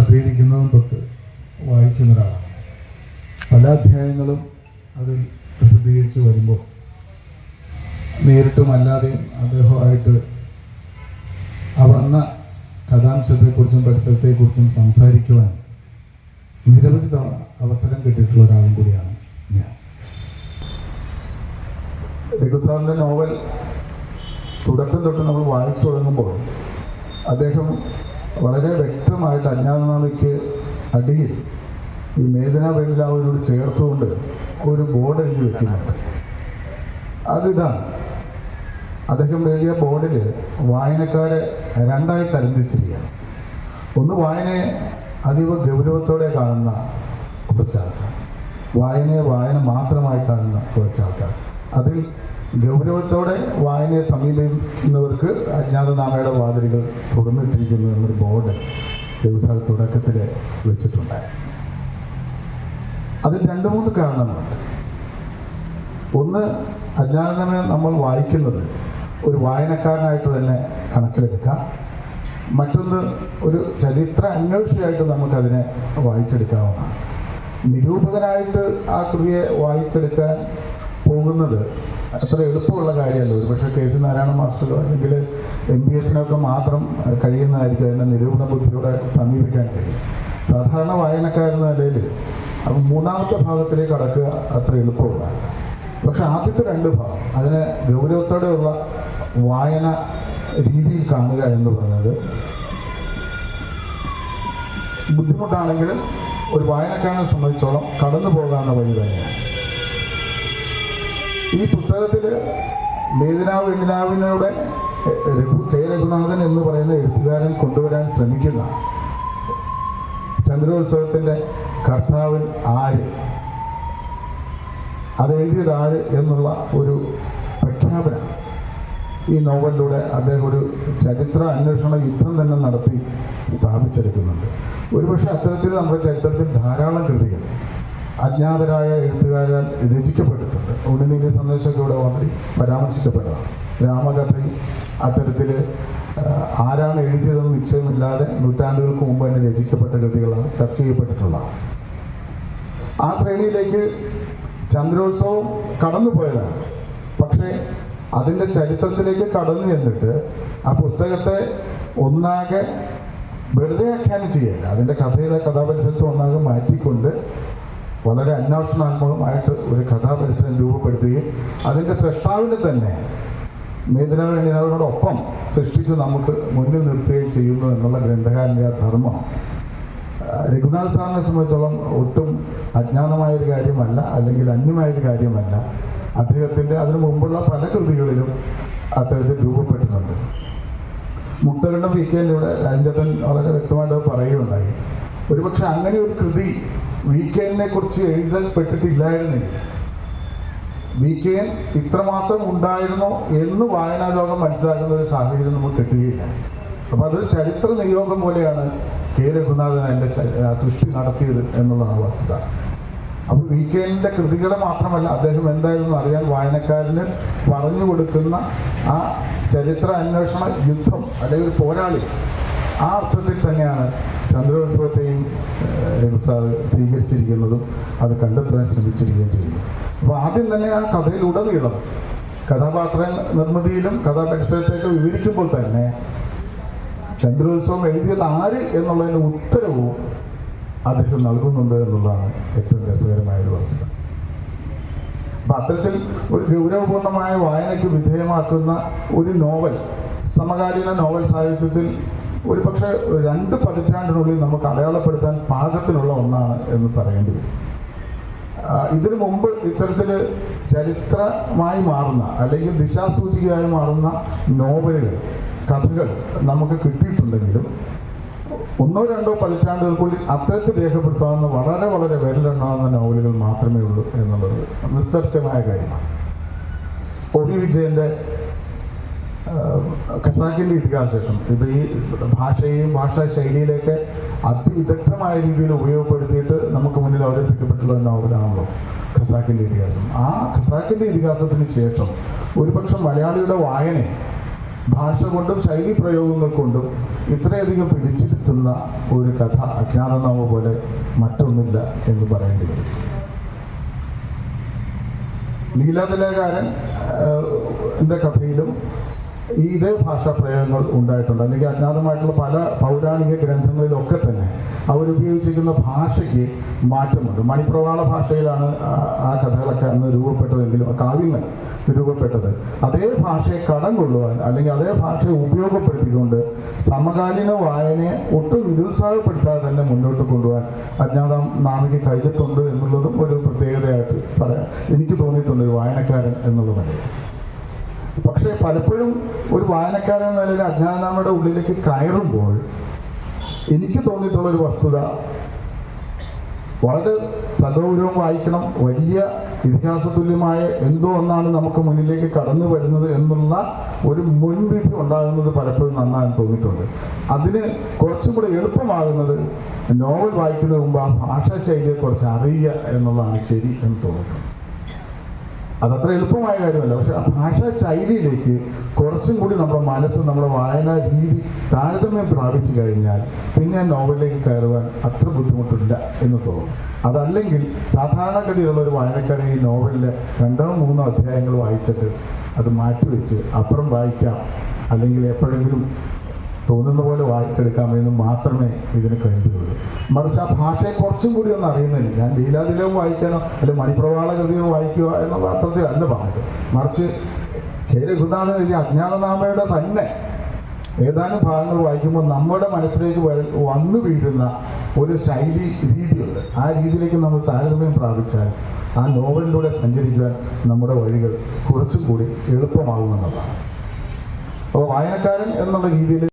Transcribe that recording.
പ്രസിദ്ധീകരിക്കുന്നതും തൊട്ട് വായിക്കുന്ന ഒരാളാണ്. പല അധ്യായങ്ങളും അതിൽ പ്രസിദ്ധീകരിച്ച് വരുമ്പോൾ നേരിട്ടും അല്ലാതെയും അദ്ദേഹമായിട്ട് ആ വന്ന കഥാംശത്തെക്കുറിച്ചും പരിസരത്തെക്കുറിച്ചും സംസാരിക്കുവാൻ നിരവധി തവണ അവസരം കിട്ടിയിട്ടുള്ള ഒരാളും കൂടിയാണ് ഞാൻ. രഘുസാറിന്റെ നോവൽ തുടക്കം തൊട്ട് നമ്മൾ വായിച്ചു തുടങ്ങുമ്പോൾ അദ്ദേഹം വളരെ വ്യക്തമായിട്ട് അജ്ഞാതനാമയ്ക്ക് അടിയിൽ ഈ മേദന വെണ്ണിലാവിനോട് ചേർത്തുകൊണ്ട് ഒരു ബോർഡ് എഴുതി വെക്കുന്നുണ്ട്. അതിതാണ്. അദ്ദേഹം എഴുതിയ ബോർഡിൽ വായനക്കാരെ രണ്ടായി തരംതിരിച്ചിരിക്കുകയാണ്. ഒന്ന് വായനയെ അതീവ ഗൗരവത്തോടെ കാണുന്ന കുറച്ച് ആൾക്കാർ വായനയെ വായന മാത്രമായി കാണുന്ന കുറച്ച് ആൾക്കാർ അതിൽ ഗൗരവത്തോടെ വായനയെ സമീപിക്കുന്നവർക്ക് അജ്ഞാതനാമയുടെ വാതിലുകൾ തുറന്നിട്ടിരിക്കുന്നു എന്നൊരു ബോർഡ് വ്യവസായ തുടക്കത്തിൽ വെച്ചിട്ടുണ്ട്. അതിൽ രണ്ട് മൂന്ന് കാരണങ്ങളുണ്ട്. ഒന്ന് അജ്ഞാതനാമ നമ്മൾ വായിക്കുന്നത് ഒരു വായനക്കാരനായിട്ട് തന്നെ കണക്കിലെടുക്കാം. മറ്റൊന്ന് ഒരു ചരിത്ര അന്വേഷിയായിട്ട് നമുക്കതിനെ വായിച്ചെടുക്കാവുന്നതാണ്. നിരൂപകനായിട്ട് ആ കൃതിയെ വായിച്ചെടുക്കാൻ പോകുന്നത് അത്ര എളുപ്പമുള്ള കാര്യമല്ല. ഒരു പക്ഷേ കെ സി നാരായണ മാസ്റ്ററോ അല്ലെങ്കിൽ എം ബി എസിനൊക്കെ മാത്രം കഴിയുന്നതായിരിക്കും അതിനെ നിരൂപണ ബുദ്ധിയോടെ സമീപിക്കാൻ കഴിയും. സാധാരണ വായനക്കാരെന്ന നിലയിൽ അപ്പം മൂന്നാമത്തെ ഭാഗത്തിലേക്ക് അടക്കുക അത്ര എളുപ്പമുള്ള പക്ഷെ ആദ്യത്തെ രണ്ട് ഭാഗം അതിനെ ഗൗരവത്തോടെയുള്ള വായന രീതിയിൽ കാണുക എന്ന് പറയുന്നത് ബുദ്ധിമുട്ടാണെങ്കിലും ഒരു വായനക്കാരനെ സംബന്ധിച്ചോളം കടന്നു പോകാവുന്ന വഴി തന്നെയാണ്. ഈ പുസ്തകത്തിൽ മേദിനാവ് വെണ്ണിലാവിനൂടെ രഘു കെ രഘുനാഥൻ എന്ന് പറയുന്ന എഴുത്തുകാരൻ കൊണ്ടുവരാൻ ശ്രമിക്കുന്ന ചന്ദ്രോത്സവത്തിന്റെ കർത്താവിൻ ആര്? അത് എഴുതിയത് ആര് എന്നുള്ള ഒരു പ്രഖ്യാപനം ഈ നോവലിലൂടെ അദ്ദേഹം ഒരു ചരിത്ര അന്വേഷണ യുദ്ധം തന്നെ നടത്തി സ്ഥാപിച്ചെടുക്കുന്നുണ്ട്. ഒരുപക്ഷെ അത്തരത്തിൽ നമ്മുടെ ചരിത്രത്തിൽ ധാരാളം കൃതികൾ അജ്ഞാതരായ എഴുത്തുകാരാൽ രചിക്കപ്പെട്ടിട്ടുണ്ട്. ഉണ്ണിനീതി സന്ദേശമൊക്കെ ഇവിടെ ഓൾറെഡി പരാമർശിക്കപ്പെട്ടതാണ്. രാമകഥയിൽ അത്തരത്തിൽ ആരാണ് എഴുതിയതെന്ന് നിശ്ചയമില്ലാതെ നൂറ്റാണ്ടുകൾക്ക് മുമ്പ് തന്നെ രചിക്കപ്പെട്ട കൃതികളാണ് ചർച്ച ചെയ്യപ്പെട്ടിട്ടുള്ളത്. ആ ശ്രേണിയിലേക്ക് ചന്ദ്രോത്സവം കടന്നുപോയതാണ്. പക്ഷേ അതിന്റെ ചരിത്രത്തിലേക്ക് കടന്നു ചെന്നിട്ട് ആ പുസ്തകത്തെ ഒന്നാകെ വെറുതെ ആഖ്യാനം ചെയ്യല്ല. അതിന്റെ കഥയുടെ കഥാപരിസരത്തെ ഒന്നാകെ മാറ്റിക്കൊണ്ട് വളരെ അന്വേഷണാത്മകമായിട്ട് ഒരു കഥാപരിസരം രൂപപ്പെടുത്തുകയും അതിന്റെ സൃഷ്ടാവിനെ തന്നെ മേദിന വേണ്ടിനോടൊപ്പം സൃഷ്ടിച്ച് നമുക്ക് മുന്നിൽ നിർത്തുകയും ചെയ്യുന്നു എന്നുള്ള ഗ്രന്ഥകാരന്റെ ആ ധർമ്മം. രഘുനാഥ് സാറിനെ സംബന്ധിച്ചോളം ഒട്ടും അജ്ഞാനമായൊരു കാര്യമല്ല അല്ലെങ്കിൽ അന്യമായൊരു കാര്യമല്ല. അദ്ദേഹത്തിന്റെ അതിനു മുമ്പുള്ള പല കൃതികളിലും അത്തരത്തിൽ രൂപപ്പെട്ടിട്ടുണ്ട്. മുക്തകണ്ഠം വി കെ ഇവിടെ രാജേട്ടൻ വളരെ വ്യക്തമായിട്ട് പറയുകയുണ്ടായി. ഒരുപക്ഷെ അങ്ങനെ ഒരു കൃതി വി കെ എന്നെ കുറിച്ച് എഴുതപ്പെട്ടിട്ടില്ലായിരുന്നില്ല വീക്കെൻ ഇത്രമാത്രം ഉണ്ടായിരുന്നോ എന്ന് വായനാ ലോകം മനസ്സിലാക്കുന്ന ഒരു സാഹചര്യം നമുക്ക് കിട്ടുകയില്ല അപ്പോൾ അതൊരു ചരിത്ര നിയോഗം പോലെയാണ് കെ. രഘുനാഥൻ എന്റെ സൃഷ്ടി നടത്തിയത് എന്നുള്ളതാണ് വസ്തുത അപ്പോൾ വി കെ കൃതികളെ മാത്രമല്ല അദ്ദേഹം എന്തായിരുന്നു അറിയാൻ വായനക്കാരന് പറഞ്ഞു കൊടുക്കുന്ന ആ ചരിത്ര അന്വേഷണ യുദ്ധം അല്ലെങ്കിൽ പോരാളി ആ അർത്ഥത്തിൽ തന്നെയാണ് ചന്ദ്രോത്സവത്തെയും സാർ സ്വീകരിച്ചിരിക്കുന്നതും അത് കണ്ടെത്താൻ ശ്രമിച്ചിരിക്കുകയും ചെയ്യുന്നു അപ്പോൾ ആദ്യം തന്നെ ആ കഥയിലുടനീളം കഥാപാത്ര നിർമ്മിതിയിലും കഥാപരിസരത്തെയൊക്കെ വിവരിക്കുമ്പോൾ തന്നെ ചന്ദ്രോത്സവം എഴുതിയത് ആര് എന്നുള്ളതിന്റെ ഉത്തരവും അദ്ദേഹം നൽകുന്നുണ്ട് എന്നുള്ളതാണ് ഏറ്റവും രസകരമായ ഒരു വസ്തുത. അപ്പം അത്തരത്തിൽ ഒരു ഗൗരവപൂർണമായ വായനയ്ക്ക് വിധേയമാക്കുന്ന ഒരു നോവൽ സമകാലീന നോവൽ സാഹിത്യത്തിൽ ഒരു പക്ഷേ രണ്ട് പതിറ്റാണ്ടിനുള്ളിൽ നമുക്ക് അടയാളപ്പെടുത്താൻ പാകത്തിനുള്ള ഒന്നാണ് എന്ന് പറയേണ്ടി വരും. ഇതിനു മുമ്പ് ഇത്തരത്തിൽ ചരിത്രമായി മാറുന്ന അല്ലെങ്കിൽ ദിശാസൂചികയായി മാറുന്ന നോവലുകൾ കഥകൾ നമുക്ക് കിട്ടിയിട്ടുണ്ടെങ്കിലും ഒന്നോ രണ്ടോ പതിറ്റാണ്ടുകൾക്കുള്ളിൽ അത്തരത്തിൽ രേഖപ്പെടുത്താവുന്ന വളരെ വളരെ വിരലെണ്ണാവുന്ന നോവലുകൾ മാത്രമേ ഉള്ളൂ എന്നുള്ളത് നിസ്തർക്കമായ കാര്യമാണ്. ഒ വി വിജയന്റെ ഖസാക്കിന്റെ ഇതിഹാസം ഇപ്പോൾ ഈ ഭാഷയെയും ഭാഷാ ശൈലിയിലൊക്കെ അതിവിദഗ്ധമായ രീതിയിൽ ഉപയോഗപ്പെടുത്തിയിട്ട് നമുക്ക് മുന്നിൽ അവതരിപ്പിക്കപ്പെട്ടുള്ള നോവലാണല്ലോ ഖസാക്കിന്റെ ഇതിഹാസം. ആ ഖസാക്കിന്റെ ഇതിഹാസത്തിന് ശേഷം ഒരുപക്ഷെ മലയാളിയുടെ വായനയെ ഭാഷ കൊണ്ടും ശൈലി പ്രയോഗങ്ങൾ കൊണ്ടും ഇത്രയധികം പിടിച്ചിരുത്തുന്ന ഒരു കഥ അജ്ഞാതനാമ പോലെ മറ്റൊന്നില്ല എന്ന് പറയേണ്ടി വരും. ലീലാതിലകാരൻ എന്റെ കഥയിലും ഈ ഇതേ ഭാഷാ പ്രയോഗങ്ങൾ ഉണ്ടായിട്ടുണ്ട്. അല്ലെങ്കിൽ അജ്ഞാതമായിട്ടുള്ള പല പൗരാണിക ഗ്രന്ഥങ്ങളിലൊക്കെ തന്നെ അവരുപയോഗിച്ചിരിക്കുന്ന ഭാഷയ്ക്ക് മാറ്റമുണ്ട്. മണിപ്രവാള ഭാഷയിലാണ് ആ- കഥകളൊക്കെ അന്ന് രൂപപ്പെട്ടതെങ്കിലും കാവ്യങ്ങൾ രൂപപ്പെട്ടത്. അതേ ഭാഷയെ കടം കൊള്ളുവാൻ അല്ലെങ്കിൽ അതേ ഭാഷയെ ഉപയോഗപ്പെടുത്തിക്കൊണ്ട് സമകാലീന വായനയെ ഒട്ടും നിരുത്സാഹപ്പെടുത്താതെ തന്നെ മുന്നോട്ട് കൊണ്ടുപോകാൻ അജ്ഞാതം നാമിക്ക് കഴിഞ്ഞിട്ടുണ്ട് എന്നുള്ളതും ഒരു പ്രത്യേകതയായിട്ട് പറയാം. എനിക്ക് തോന്നിയിട്ടുണ്ട് ഒരു വായനക്കാരൻ എന്നുള്ള നിലയിൽ പക്ഷേ പലപ്പോഴും ഒരു വായനക്കാരൻ എന്ന നിലയിൽ അജ്ഞാതനാമയുടെ ഉള്ളിലേക്ക് കയറുമ്പോൾ എനിക്ക് തോന്നിയിട്ടുള്ള ഒരു വസ്തുത വളരെ സഗൗരവം വായിക്കണം വലിയ ഇതിഹാസ തുല്യമായ എന്തോ ഒന്നാണ് നമുക്ക് മുന്നിലേക്ക് കടന്നു വരുന്നത് എന്നുള്ള ഒരു മുൻവിധി ഉണ്ടാകുന്നത് പലപ്പോഴും നന്നായി തോന്നിയിട്ടുണ്ട്. അതിന് കുറച്ചും കൂടെ എളുപ്പമാകുന്നത് നോവൽ വായിക്കുന്നതിന് മുമ്പ് ആ ഭാഷാ ശൈലിയെ കുറിച്ച് അറിയുക എന്നുള്ളതാണ് ശരി എന്ന് തോന്നിയിട്ടുണ്ട്. അതത്ര എളുപ്പമായ കാര്യമല്ല. പക്ഷെ ആ ഭാഷാ ശൈലിയിലേക്ക് കുറച്ചും കൂടി നമ്മുടെ മനസ്സ് നമ്മുടെ വായനാ രീതി താരതമ്യം പ്രാപിച്ചു കഴിഞ്ഞാൽ പിന്നെ നോവലിലേക്ക് കയറുവാൻ അത്ര ബുദ്ധിമുട്ടില്ല എന്ന് തോന്നും. അതല്ലെങ്കിൽ സാധാരണഗതിയിലുള്ള ഒരു വായനക്കാരൻ ഈ നോവലിലെ രണ്ടോ മൂന്നോ അധ്യായങ്ങൾ വായിച്ചിട്ട് അത് മാറ്റിവെച്ച് അപ്പുറം വായിക്കാം. അല്ലെങ്കിൽ എപ്പോഴെങ്കിലും തോന്നുന്ന പോലെ വായിച്ചെടുക്കാമെന്ന് മാത്രമേ ഇതിന് കഴിയുകയുള്ളൂ മറിച്ച് ആ ഭാഷയെ കുറച്ചും കൂടി ഒന്ന് അറിയുന്നില്ല ഞാൻ ലീലാതിലവും വായിക്കാനോ അല്ലെങ്കിൽ മണിപ്രവാള കൃതിയോ വായിക്കുക എന്നുള്ള അർത്ഥത്തിലല്ല പറഞ്ഞത്. മറിച്ച് കെ രഘുനാഥൻ എഴുതിയ അജ്ഞാതനാമയുടെ തന്നെ ഏതാനും ഭാഗങ്ങൾ വായിക്കുമ്പോൾ നമ്മുടെ മനസ്സിലേക്ക് വന്നു വീഴുന്ന ഒരു ശൈലി രീതിയുണ്ട്. ആ രീതിയിലേക്ക് നമ്മൾ താരതമ്യം പ്രാപിച്ചാൽ ആ നോവലിലൂടെ സഞ്ചരിക്കുവാൻ നമ്മുടെ വഴികൾ കുറച്ചും കൂടി എളുപ്പമാകുമെന്നുള്ളതാണ് അപ്പോൾ വായനക്കാരൻ എന്നുള്ള രീതിയിൽ